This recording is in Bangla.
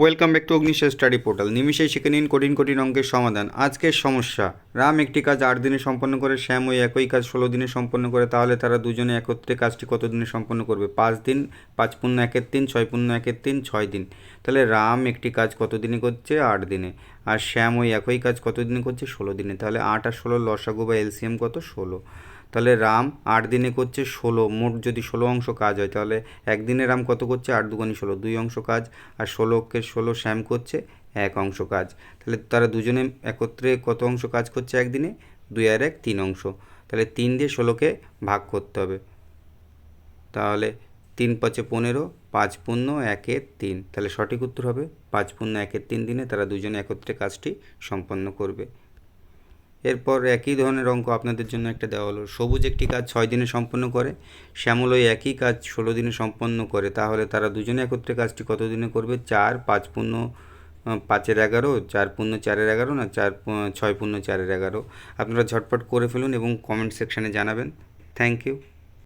Welcome back to Agnishesh study portal নিমিষেই শিখে নিন কঠিন কঠিন অঙ্কের সমাধান। আজকের সমস্যা, রাম একটি কাজ আট দিনে সম্পন্ন করে, শ্যাম ওই একই কাজ ষোলো দিনে সম্পন্ন করে, তাহলে তারা দুজনে একত্রে কাজটি কত দিনে সম্পন্ন করবে? পাঁচ দিন, পাঁচ পূর্ণ একের তিন, ছয় পূর্ণ একের তিন, ছয় দিন। তাহলে রাম একটি কাজ কত দিনে করছে? আট দিনে। আর শ্যাম ওই একই কাজ কত দিনে করছে? ষোলো দিনে। তাহলে আট আর ষোলো লসাগু বা এলসিএম কত? ষোলো। তাহলে রাম আট দিনে করছে ষোলো, মোট যদি ষোলো অংশ কাজ হয়, তাহলে একদিনে রাম কত করছে? আট দুগুণি ষোলো, দুই অংশ কাজ। আর ষোলোকে ষোলো শ্যাম করছে এক অংশ কাজ। তাহলে তারা দুজনে একত্রে কত অংশ কাজ করছে একদিনে? দুই আর এক, তিন অংশ। তাহলে তিন দিয়ে ষোলোকে ভাগ করতে হবে। তাহলে তিন পাঁচে পনেরো, পাঁচ পূর্ণ একের তিন। তাহলে সঠিক উত্তর হবে পাঁচ পূর্ণ একের তিন দিনে তারা দুজনে একত্রে কাজটি সম্পন্ন করবে। এরপর একই ধরনের অঙ্ক আপনাদের জন্য একটা দেওয়া হলো। সবুজ একটি কাজ ছয় দিনে সম্পন্ন করে, শ্যামল ওই একই কাজ ষোলো দিনে সম্পন্ন করে। তাহলে তারা দুজনে একত্রে কাজটি কত দিনে করবে? চার, পাঁচ পূর্ণ পাঁচের এগারো, চার পূর্ণ, চারের এগারো না চার ছয় পূর্ণ, চারের এগারো। আপনারা ঝটপট করে ফেলুন এবং কমেন্ট সেকশানে জানাবেন। Thank you